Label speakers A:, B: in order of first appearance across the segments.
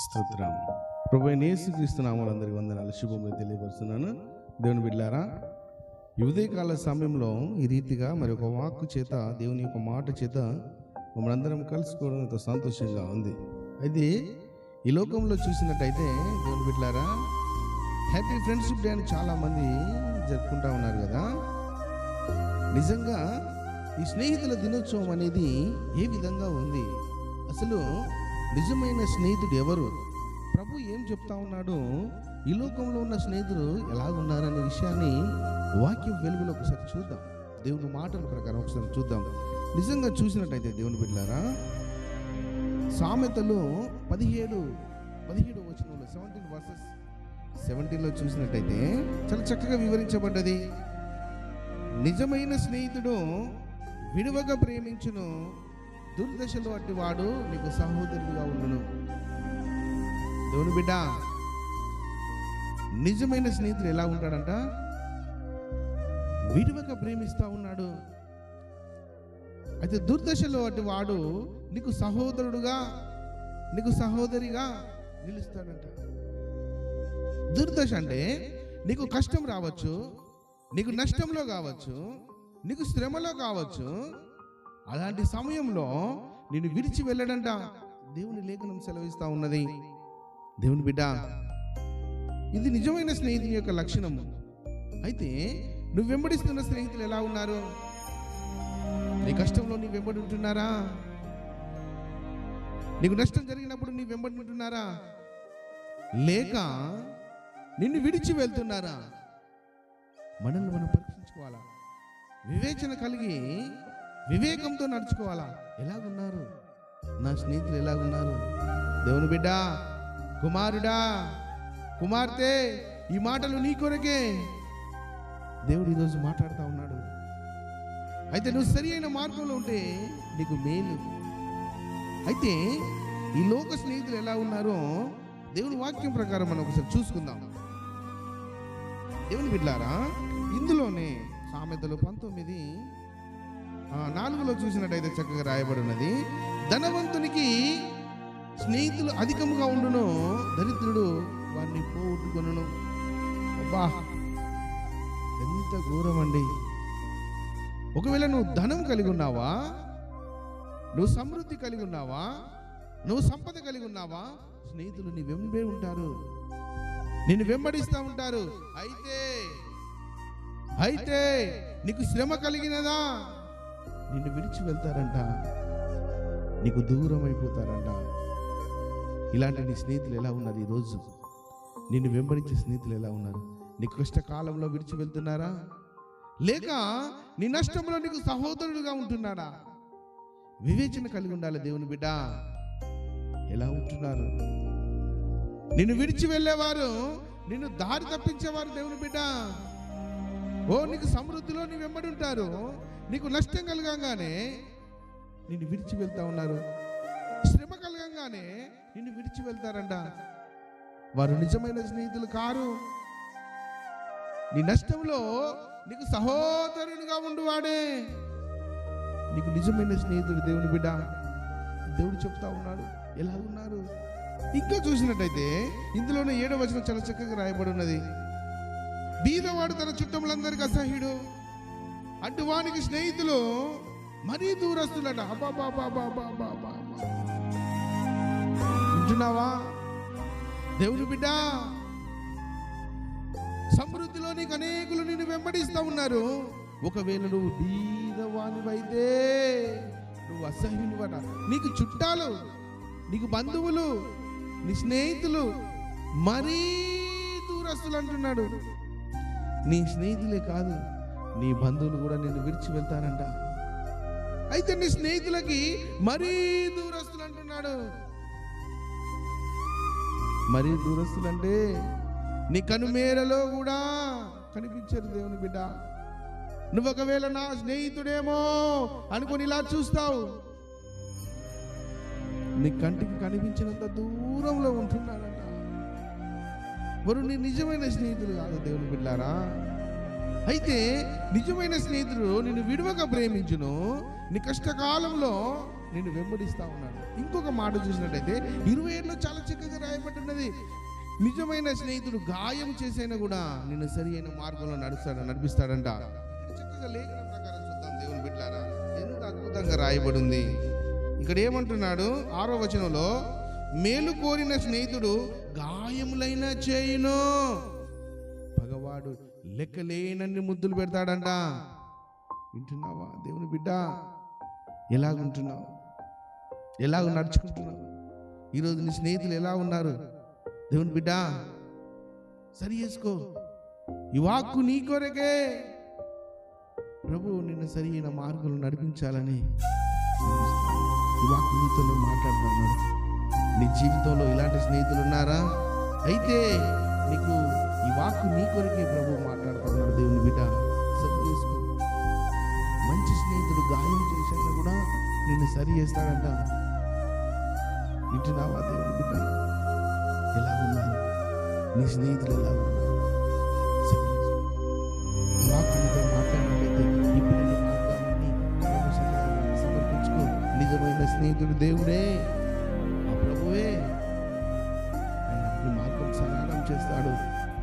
A: స్తోత్రం. ప్రభు యేసుక్రీస్తు నామాలందరికీ వందనాలు శుభములు తెలియపరుస్తున్నాను. దేవుని బిడ్డారా యువదయకాల ఉదయకాల సమయంలో ఈ రీతిగా మరి ఒక వాక్కు చేత దేవుని యొక్క మాట చేత మమ్మల్ని అందరం కలుసుకోవడం ఎంతో సంతోషంగా ఉంది. అయితే ఈ లోకంలో చూసినట్టయితే దేవుని బిడ్డారా హ్యాపీ ఫ్రెండ్షిప్ డే అని చాలామంది జరుపుకుంటా ఉన్నారు కదా. నిజంగా ఈ స్నేహితుల దినోత్సవం అనేది ఏ విధంగా ఉంది? అసలు నిజమైన స్నేహితుడు ఎవరు? ప్రభు ఏం చెప్తా ఉన్నాడు? ఈ లోకంలో ఉన్న స్నేహితులు ఎలా ఉన్నారనే విషయాన్ని వాక్యం వెలుగులో ఒకసారి చూద్దాం. దేవుని మాటల ప్రకారం ఒకసారి చూద్దాం. నిజంగా చూసినట్టయితే దేవుని బిడ్డారా సామెతలు పదిహేడు పదిహేడు వచనంలో సెవెంటీన్ వర్సెస్ సెవెంటీన్లో చూసినట్టయితే చాలా చక్కగా వివరించబడ్డది. నిజమైన స్నేహితుడు విడువగా ప్రేమించును దుర్దశలో అట్టి వాడు నీకు సహోదరుడిగా ఉండను. దేవుని బిడ్డ నిజమైన స్నేహితుడు ఎలా ఉంటాడంట? విడివక ప్రేమిస్తా ఉన్నాడు. అయితే దుర్దశలో అటు వాడు నీకు సహోదరుడుగా నీకు సహోదరిగా నిలుస్తాడంట. దుర్దశ అంటే నీకు కష్టం రావచ్చు నీకు నష్టంలో కావచ్చు నీకు శ్రమలో కావచ్చు అలాంటి సమయంలో నేను విడిచి వెళ్ళడంట. దేవుని లేఖనం సెలవిస్తూ ఉన్నది. దేవుని బిడ్డ ఇది నిజమైన స్నేహితుని యొక్క లక్షణము. అయితే నువ్వు వెంబడిస్తున్న స్నేహితులు ఎలా ఉన్నారు? నీ కష్టంలో నీ వెంబడి ఉంటున్నారా? నీకు నష్టం జరిగినప్పుడు నీ వెంబడి ఉంటున్నారా? లేక నిన్ను విడిచి వెళ్తున్నారా? మనల్ని మనం పరీక్షించుకోవాలా? వివేచన కలిగి వివేకంతో నడుచుకోవాలా? ఎలాగున్నారు? నా స్నేహితులు ఎలాగున్నారు? దేవుని బిడ్డ కుమారుడా కుమార్తె ఈ మాటలు నీ కొరకే. దేవుడు ఈరోజు మాట్లాడుతూ ఉన్నాడు. అయితే నువ్వు సరి అయిన మార్గంలో ఉంటే నీకు మేలు. అయితే ఈ లోక స్నేహితులు ఎలా ఉన్నారో దేవుని వాక్యం ప్రకారం మనం ఒకసారి చూసుకుందాం. దేవుని బిడ్డారా ఇందులోనే సామెతలు పంతొమ్మిది నాలుగులో చూసినట్టయితే చక్కగా రాయబడి ఉన్నది ధనవంతునికి స్నేహితులు అధికముగా ఉండును దరిద్రుడు వారిని పోగొట్టుకొనును. అబ్బా ఎంత ఘోరం అండి ఒకవేళ నువ్వు ధనం కలిగి ఉన్నావా నువ్వు సమృద్ధి కలిగి ఉన్నావా నువ్వు సంపద కలిగి ఉన్నావా స్నేహితులు నీ వెంబే ఉంటారు. నిన్ను వెంబడిస్తూ ఉంటారు. అయితే అయితే నీకు శ్రమ కలిగినదా? నిన్ను విడిచి వెళ్తారంట. నీకు దూరం అయిపోతారంట. ఇలాంటి నీ స్నేహితులు ఎలా ఉన్నారు ఈరోజు? నిన్ను వెంబడించే స్నేహితులు ఎలా ఉన్నారు? నీ కష్టకాలంలో విడిచి వెళ్తున్నారా? లేక నీ నష్టంలో నీకు సహోదరుడుగా ఉంటున్నాడా? వివేచన కలిగి ఉండాలి దేవుని బిడ్డ. ఎలా ఉంటున్నారు? నిన్ను విడిచి వెళ్ళేవారు నిన్ను దారి తప్పించేవారు దేవుని బిడ్డ. ఓ నీకు సమృద్ధిలో నీ వెంబడి ఉంటారు. నీకు నష్టం కలగంగానే నిన్ను విడిచి వెళ్తా ఉన్నారు. శ్రమ కలగంగానే నిన్ను విడిచి వెళ్తారంట. వారు నిజమైన స్నేహితులు కారు. నీ నష్టంలో నీకు సహోదరునిగా ఉండువాడే. నీకు నిజమైన స్నేహితుడు దేవుని బిడ్డ. దేవుడు చెప్తా ఉన్నాడు. ఎలా ఉన్నారు? ఇంకా చూసినట్టయితే ఇందులోనే ఏడవ వచనం చాలా చక్కగా రాయబడి ఉన్నది. బీదవాడు తన చుట్టములందరికీ అసహ్యుడు. అడ్డువానికి స్నేహితులు మరీ దూరస్తులట. అబాబాబాబాబాబాబా. వింటున్నావా దేవుడు బిడ్డ సమృద్ధిలో నీకు అనేకులు నిన్ను వెంబడిస్తూ ఉన్నారు. ఒకవేళ నువ్వు బీదవానివైతే నువ్వు అసహ్యునివట. నీకు చుట్టాలు నీకు బంధువులు నీ స్నేహితులు మరీ దూరస్తులు అంటున్నాడు. నీ స్నేహితులే కాదు నీ బంధువులు కూడా నిన్ను విడిచి వెళ్తారంట. అయితే నీ స్నేహితులకి మరీ దూరస్తులు అంటున్నాడు మరీ దూరస్తులు అంటే నీ కనుమేరలో కూడా కనిపించరు దేవుని బిడ్డ. నువ్వు ఒకవేళ నా స్నేహితుడేమో అనుకుని ఇలా చూస్తావు. నీ కంటికి కనిపించినంత దూరంలో ఉంటున్నాడంట. వారు నీ నిజమైన స్నేహితులు కాదు దేవుని బిడ్డారా? అయితే నిజమైన స్నేహితుడు నిన్ను విడవక ప్రేమించును. నీ కష్టకాలంలో నేను వెంబడిస్తా ఉన్నాను ఇంకొక మాట చూసినట్టయితే ఇరవై ఏడులో చాలా చక్కగా రాయబట్టున్నది నిజమైన స్నేహితుడు గాయం చేసైనా కూడా నిన్ను సరి అయిన మార్గంలో నడుస్తాడు నడిపిస్తాడంట. చక్కగా లేఖన ప్రకారం చూద్దాం దేవుని బిడ్డారా. ఎంత అద్భుతంగా రాయబడి ఉంది ఇక్కడ ఏమంటున్నాడు? ఆరో వచనంలో మేలు కోరిన స్నేహితుడు గాయములైనా చేయును. వాడు లెక్కలేనన్ని ముద్దులు పెడతాడంట. వింటున్నావా దేవుని బిడ్డ? ఎలాగుంటున్నావు? ఎలాగ నడుచుకుంటున్నావు? ఈరోజు నీ స్నేహితులు ఎలా ఉన్నారు? దేవుని బిడ్డ సరి చేసుకో. ఈ వాక్కు నీ కొరకే. ప్రభు నిన్ను సరి అయిన మార్గంలో నడిపించాలని ఈ వాక్కు నీతోనే మాట్లాడుతున్నాను. నీ జీవితంలో ఇలాంటి స్నేహితులు ఉన్నారా? అయితే నీకు ఈ వాక్ నీ కొరకే ప్రభు మాట్లాడుతున్నాడు దేవుని బిడ్డ. సరి చేసుకో మంచి స్నేహితుడు గాయం చేసినా కూడా నిన్ను సరి చేస్తాడంట. వింటున్నావా దేవుని బిడ్డ? ఎలా ఉన్నారు నీ స్నేహితులు ఎలా ఉన్నారు? ఈ వాక్కు నీతో సమర్పించుకో. నిజమైన స్నేహితుడు దేవుడే.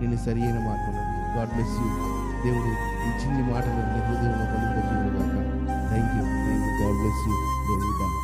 A: నేను సరి అయిన మార్గంలో గాడ్ బ్లెస్ యూ దేవుడు ఈ చిన్ని మాటలు నీ హృదయంలో పలింపజేయుగాక thank you thank you God bless you దేవుడు.